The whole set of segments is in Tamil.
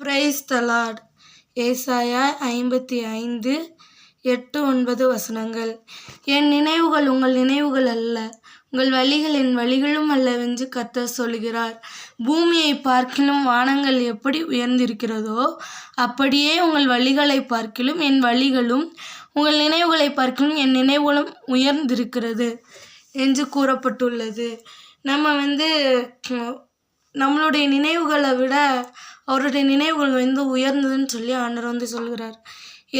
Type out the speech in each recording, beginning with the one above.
பிரைஸ் தலாட் ஏசாயா ஐம்பத்தி ஐந்து எட்டு ஒன்பது வசனங்கள். என் நினைவுகள் உங்கள் நினைவுகள் அல்ல. உங்கள் வழிகள் என் வழிகளும் அல்லவென்று கத்த சொல்கிறார். பூமியை பார்க்கிலும் வானங்கள் எப்படி உயர்ந்திருக்கிறதோ அப்படியே உங்கள் வழிகளை பார்க்கிலும் என் வழிகளும் உங்கள் நினைவுகளை பார்க்கிலும் என் நினைவுகளும் உயர்ந்திருக்கிறது என்று கூறப்பட்டுள்ளது. நம்ம வந்து நம்மளுடைய நினைவுகளை விட அவருடைய நினைவுகள் வந்து உயர்ந்ததுன்னு சொல்லி ஆண்டர் வந்து சொல்கிறார்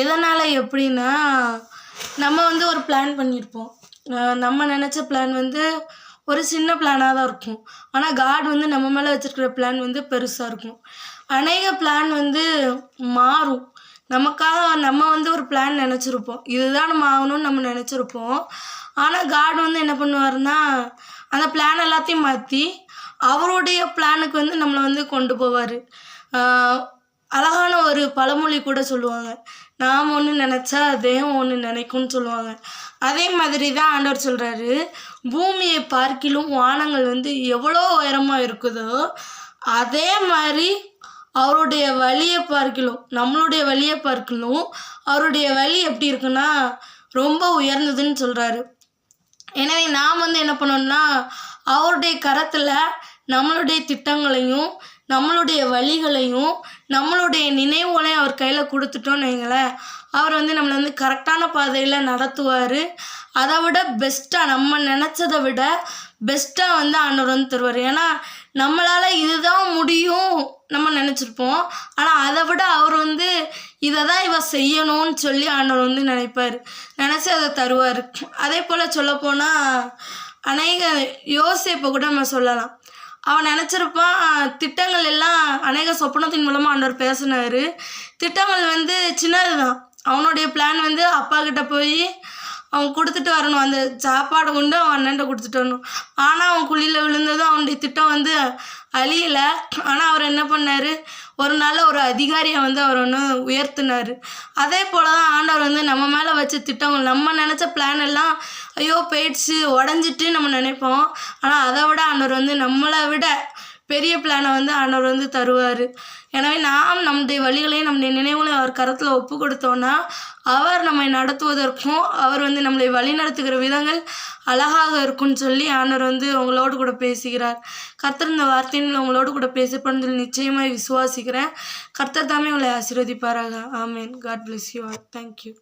எதனால் எப்படின்னா நம்ம வந்து ஒரு பிளான் பண்ணியிருப்போம். நம்ம நினச்ச பிளான் வந்து ஒரு சின்ன பிளானாக தான் இருக்கும். ஆனால் காட் வந்து நம்ம மேலே வச்சுருக்கிற பிளான் வந்து பெருசாக இருக்கும். அநேக பிளான் வந்து மாறும். நமக்காக நம்ம வந்து ஒரு பிளான் நினச்சிருப்போம். இதுதான் நம்ம ஆகணும்னு நம்ம நினச்சிருப்போம். ஆனால் காட் வந்து என்ன பண்ணுவாருன்னா அந்த பிளான் எல்லாத்தையும் மாற்றி அவருடைய பிளானுக்கு வந்து நம்மளை வந்து கொண்டு போவார். அழகான ஒரு பழமொழி கூட சொல்லுவாங்க. நாம் ஒன்று நினச்சா அதையும் ஒன்று நினைக்கும்னு சொல்லுவாங்க. அதே மாதிரி தான் ஆண்டவர் சொல்கிறாரு பூமியை பார்க்கிலும் வானங்கள் வந்து எவ்வளோ உயரமாக இருக்குதோ அதே மாதிரி அவருடைய வழியை பார்க்கிலும் நம்மளுடைய வழியை பார்க்கிலும் அவருடைய வழி எப்படி இருக்குன்னா ரொம்ப உயர்ந்ததுன்னு சொல்கிறாரு எனவே நாம் வந்து என்ன பண்ணோம்னா அவருடைய கரத்தில் நம்மளுடைய திட்டங்களையும் நம்மளுடைய வழிகளையும் நம்மளுடைய நினைவுகளையும் அவர் கையில் கொடுத்துட்டோம்னு வைங்களேன். அவர் வந்து நம்மளை வந்து கரெக்டான பாதையில் நடத்துவார். அதை விட பெஸ்ட்டாக நம்ம நினச்சதை விட பெஸ்ட்டாக வந்து ஆண்டவர் வந்து தருவார். ஏன்னா நம்மளால் இதுதான் முடியும் நம்ம நினச்சிருப்போம். ஆனால் அதை விட அவர் வந்து இதை தான் இவ செய்யணும்னு சொல்லி ஆண்டவர் வந்து நினைப்பார். நினச்சி அதை தருவார். அதே போல் சொல்லப்போனால் அநேக யோசிப்பை கூட நம்ம சொல்லலாம். அவன் நினச்சிருப்பான் திட்டங்கள் எல்லாம் அநேக சொப்பனத்தின் மூலமாக ஆண்டவர் பேசினார். திட்டங்கள் வந்து சின்னது தான் அவனுடைய பிளான் வந்து அப்பா கிட்ட போய் அவன் கொடுத்துட்டு வரணும். அந்த சாப்பாடை கொண்டு அவன் அண்ணன்ட்ட கொடுத்துட்டு வரணும். ஆனால் அவன் குழியில் விழுந்ததும் அவனுடைய திட்டம் வந்து அழியலை. ஆனால் அவர் என்ன பண்ணார்? ஒரு நாள் ஒரு அதிகாரியை வந்து அவர் ஒன்று உயர்த்தினார். அதே போல் தான் ஆண்டவர் வந்து நம்ம மேலே வச்ச திட்டங்கள் நம்ம நினச்ச பிளான் எல்லாம் ஐயோ போயிடுச்சு உடஞ்சிட்டு நம்ம நினைப்போம். ஆனால் அதை விட ஆண்டவர் வந்து நம்மளை விட பெரிய பிளானை வந்து ஆண்டவர் வந்து தருவார். எனவே நாம் நம்முடைய வழிகளையும் நம்முடைய நினைவுகளையும் அவர் கரத்தில் ஒப்பு கொடுத்தோன்னா அவர் நம்மை நடத்துவதற்கும் அவர் வந்து நம்மளை வழி நடத்துகிற விதங்கள் அழகாக இருக்கும்னு சொல்லி ஆண்டவர் வந்து உங்களோடு கூட பேசுகிறார். கர்த்தர் இந்த வார்த்தையில் உங்களோடு கூட பேசப்படுறதில் நிச்சயமாக விசுவாசிக்கிறேன். கர்த்தர் தாமே உங்களை ஆசீர்வதிப்பாராக. ஆமேன். God bless you all thank you